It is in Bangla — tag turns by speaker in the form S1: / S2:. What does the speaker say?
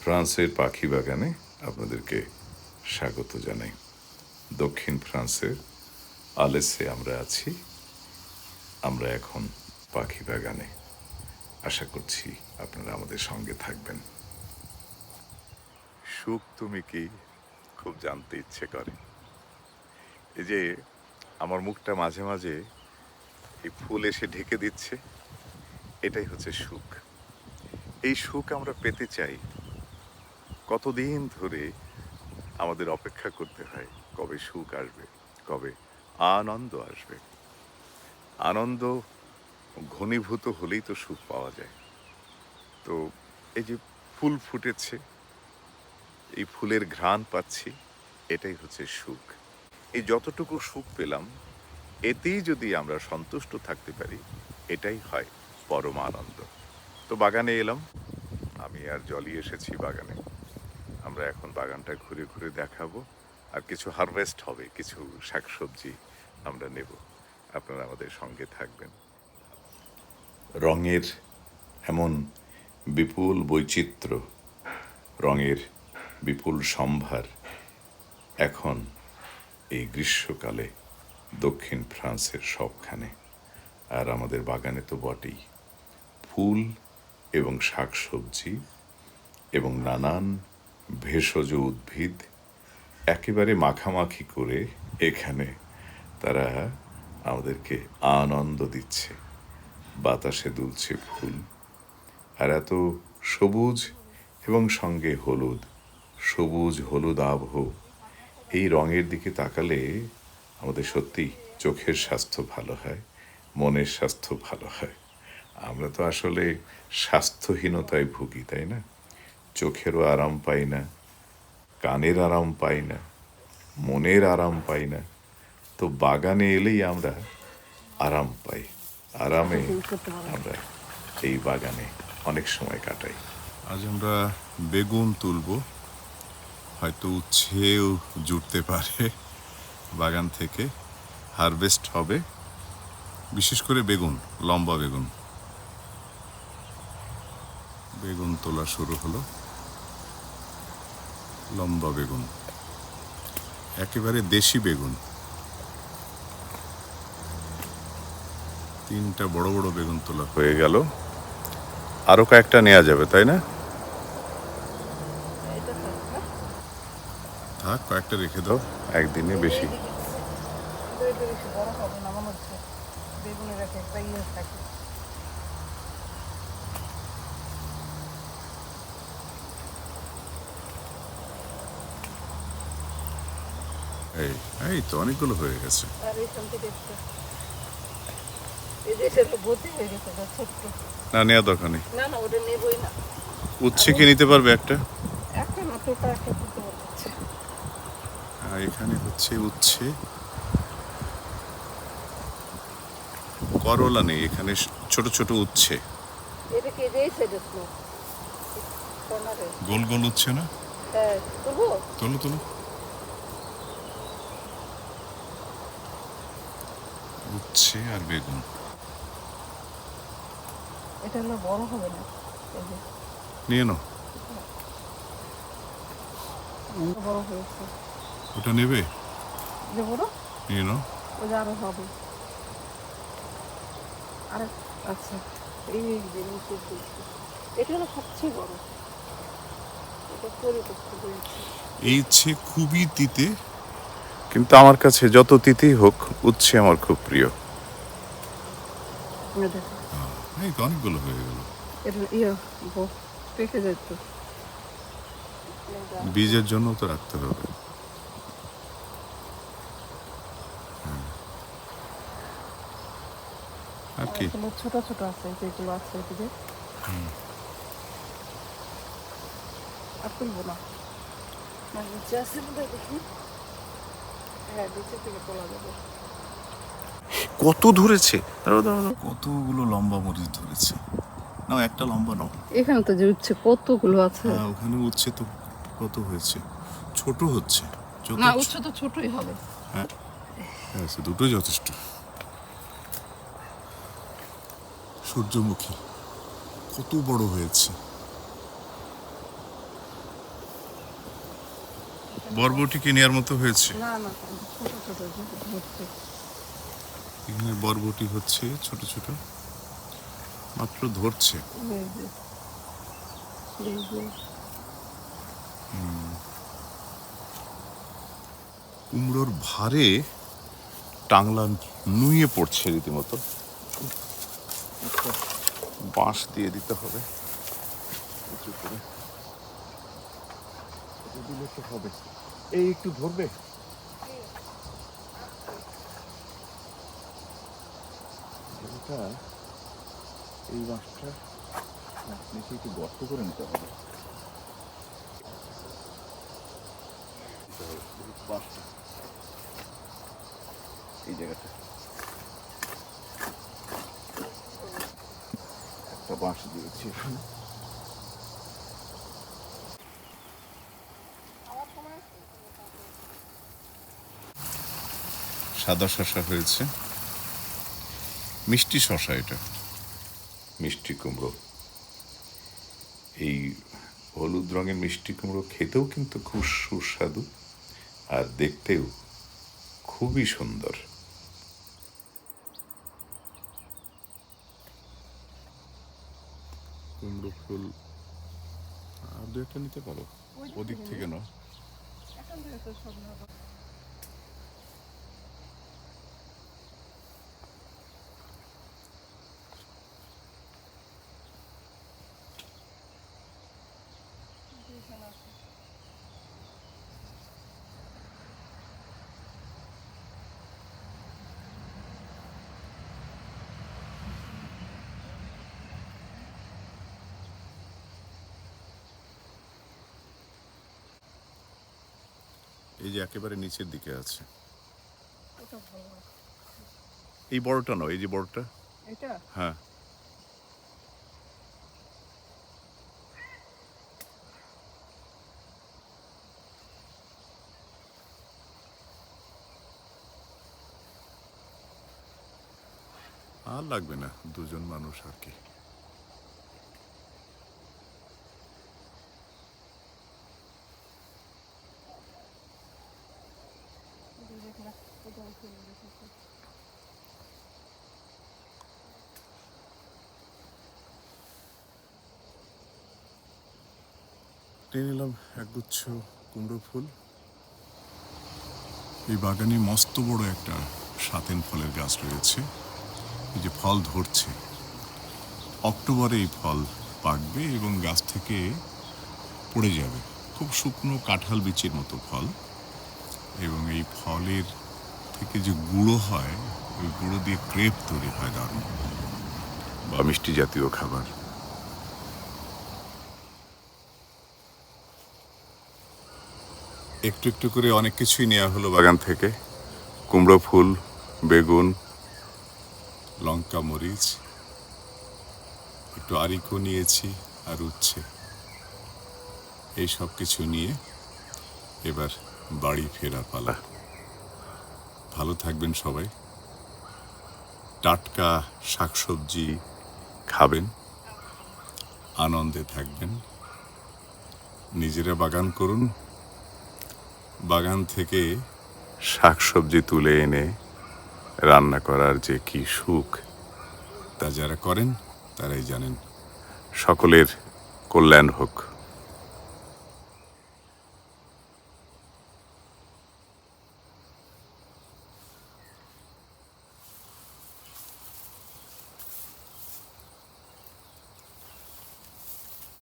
S1: ফ্রান্সের পাখি বাগানে আপনাদেরকে স্বাগত জানাই। দক্ষিণ ফ্রান্সের আলেসে আমরা আছি। আমরা এখন পাখি বাগানে। আশা করছি আপনারা আমাদের সঙ্গে থাকবেন। সুখ তুমি কি? খুব জানতে ইচ্ছে করে। এই যে আমার মুখটা মাঝে মাঝে এই ফুল এসে ঢেকে দিচ্ছে, এটাই হচ্ছে সুখ। এই সুখ আমরা পেতে চাই। কতদিন ধরে আমাদের অপেক্ষা করতে হয়? কবে সুখ আসবে? কবে আনন্দ আসবে? আনন্দ ঘনীভূত হলেই তো সুখ পাওয়া যায়। তো এই যে ফুল ফুটেছে, এই ফুলের ঘ্রাণ পাচ্ছি, এটাই হচ্ছে সুখ। এই যতটুকু সুখ পেলাম, এতেই যদি আমরা সন্তুষ্ট থাকতে পারি, এটাই হয় পরম আনন্দ। তো বাগানে এলাম, আমি আর জলই এসেছি বাগানে। আমরা এখন বাগানটা ঘুরে ঘুরে দেখাবো। আর কিছু হারভেস্ট হবে, কিছু শাকসবজি আমরা নেব। আপনারা আমাদের সঙ্গে থাকবেন। রঙের এমন বিপুল বৈচিত্র্য, রঙের বিপুল সম্ভার এখন এই গ্রীষ্মকালে দক্ষিণ ফ্রান্সের সবখানে। আর আমাদের বাগানে তো বটেই। ফুল এবং শাকসবজি এবং নানান ভেষজ উদ্ভিদ একেবারে মাখামাখি করে এখানে তারা আমাদেরকে আনন্দ দিচ্ছে। বাতাসে দুলছে ফুল আর এত সবুজ এবং সঙ্গে হলুদ, সবুজ হলুদ আবহ এই রঙের দিকে তাকালে আমাদের সত্যি চোখের স্বাস্থ্য ভালো হয়, মনের স্বাস্থ্য ভালো হয়। আমরা তো আসলে স্বাস্থ্যহীনতায় ভুগি, তাই না? চোখেরও আরাম পাই না, কানের আরাম পাই না, মনের আরাম পাই না। তো বাগানে এলেই আমরা আরাম পাই, আরামে আমরা এই বাগানে অনেক সময় কাটাই।
S2: আজ আমরা বেগুন তুলব, হয়তো উচ্ছেও জুটতে পারে বাগান থেকে, হারভেস্ট হবে, বিশেষ করে বেগুন, লম্বা বেগুন। বেগুন তোলা শুরু হলো। লম্বা বেগুন। একেবারে দেশি বেগুন। তিনটা বড় বড় বেগুন তোলা
S1: হয়ে গেল। আরও কয়েকটা নেওয়া যাবে, তাই না?
S2: থাক, কয়েকটা রেখে দাও।
S1: একদিনে বেশি।
S3: বেগুনের একটা ইয়ে থাকে।
S2: এই এই তো অনেকগুলো হয়ে গেছে। না নেওয়া দরকার নেই। উচ্ছে কি নিতে পারবে একটা? এখানে হচ্ছে উচ্ছে। করলা নেই এখানে ছোট ছোট উচ্ছে। গোল গোল উচ্ছে না?
S3: হ্যাঁ
S2: তোলো তোলো। উচ্ছে আর বেগুন।
S3: এটা হলো বড় হবে না?
S2: নিয়ে নাও।
S3: বড় হয়েছে।
S2: ওটা নেবে?
S3: যে বড়
S2: নিয়ে নাও।
S3: ওই যে আরও হবে। আরে আচ্ছা। এই এটা হলো সবচেয়ে বড়। এটা হয়েছে।
S2: এই উচ্ছে খুবই তিতে
S1: কিন্তু আমার কাছে যত তিথি হোক উচ্ছে আমার খুব প্রিয়।
S3: এই দেখো,
S2: তো অনেকগুলো হয়ে গেল।
S3: ইয়ে তো।
S2: বীজের জন্য তো রাখতে হবে। হ্যাঁ। আর কি?
S3: আসলে ছোট ছোট আছে যেগুলো আছে এদিকে। আর তুলবো না। দেখি। হ্যাঁ নিচে থেকে তোলা যাবে।
S1: কত ধরেছে?
S2: কতগুলো লম্বা মরিচ ধরেছে? না একটা লম্বা নাও
S3: এখানে তো যে উচ্ছে কতগুলো আছে?
S2: হ্যাঁ ওখানে উচ্ছে তো কত হয়েছে? ছোট হচ্ছে
S3: না উচ্ছে তো ছোটই হবে।
S2: হ্যাঁ আচ্ছা দুটো যথেষ্ট। সূর্যমুখী কত বড় হয়েছে?
S1: বরবটি কি নেওয়ার মতো হয়েছে। এখানে বরবটি হচ্ছে ছোট ছোট। মাত্র ধরছে। কুমড়োর ভারে টাংলা নুয়ে পড়ছে রীতিমতো। বাঁশ দিয়ে দিতে হবে। করে
S3: দিলে তো হবে। এই একটু ধরবে? এই বাঁশটা নিচে একটু গর্ত করে নিতে হবে। এই জায়গাটা। একটা বাঁশ দিয়েছি এখানে।
S1: সাদা শশা হয়েছে। মিষ্টি শশা এটা।
S3: মিষ্টি কুমড়ো। এই হলুদ রঙের মিষ্টি কুমড়ো খেতেও কিন্তু খুব সুস্বাদু আর দেখতেও খুবই সুন্দর।
S1: কুমড়ো ফুল আর দু একটা নিতে পারো। ওদিক থেকে নাও
S4: এখন থেকে তো সব নেব।
S1: এই যে একেবারে নিচের দিকে আছে। এই বড়টা নয় এই যে বড়টা?
S4: এটা?
S1: হ্যাঁ। আর লাগবে না দুজন মানুষ আর কি। টেনে নিলাম একগুচ্ছ কুমড়ো ফুল। এই বাগানে মস্ত বড় একটা সাতেন ফলের গাছ রয়েছে। এই যে ফল ধরছে। অক্টোবরে এই ফল পাকবে এবং গাছ থেকে পড়ে যাবে। খুব শুকনো কাঁঠাল বিচির মতো ফল। এবং এই ফলের থেকে যে গুঁড়ো হয়, ওই গুঁড়ো দিয়ে ক্রেপ তৈরি হয় দারুণ।
S3: বা মিষ্টি জাতীয় খাবার।
S1: একটু একটু করে অনেক কিছুই নেওয়া হলো
S3: বাগান থেকে। কুমড়ো ফুল, বেগুন,
S1: লঙ্কা মরিচ, একটু আরিকো নিয়েছি আর উচ্ছে। এই সব কিছু নিয়ে এবার বাড়ি ফেরা পালা। ভালো থাকবেন সবাই। টাটকা শাকসবজি খাবেন, আনন্দে থাকবেন। নিজেরা বাগান করুন, বাগান থেকে
S3: শাকসবজি তুলে এনে রান্না করার যে কি সুখ,
S1: তা যারা করেন, তারাই জানেন।
S3: সকলের কল্যাণ হোক।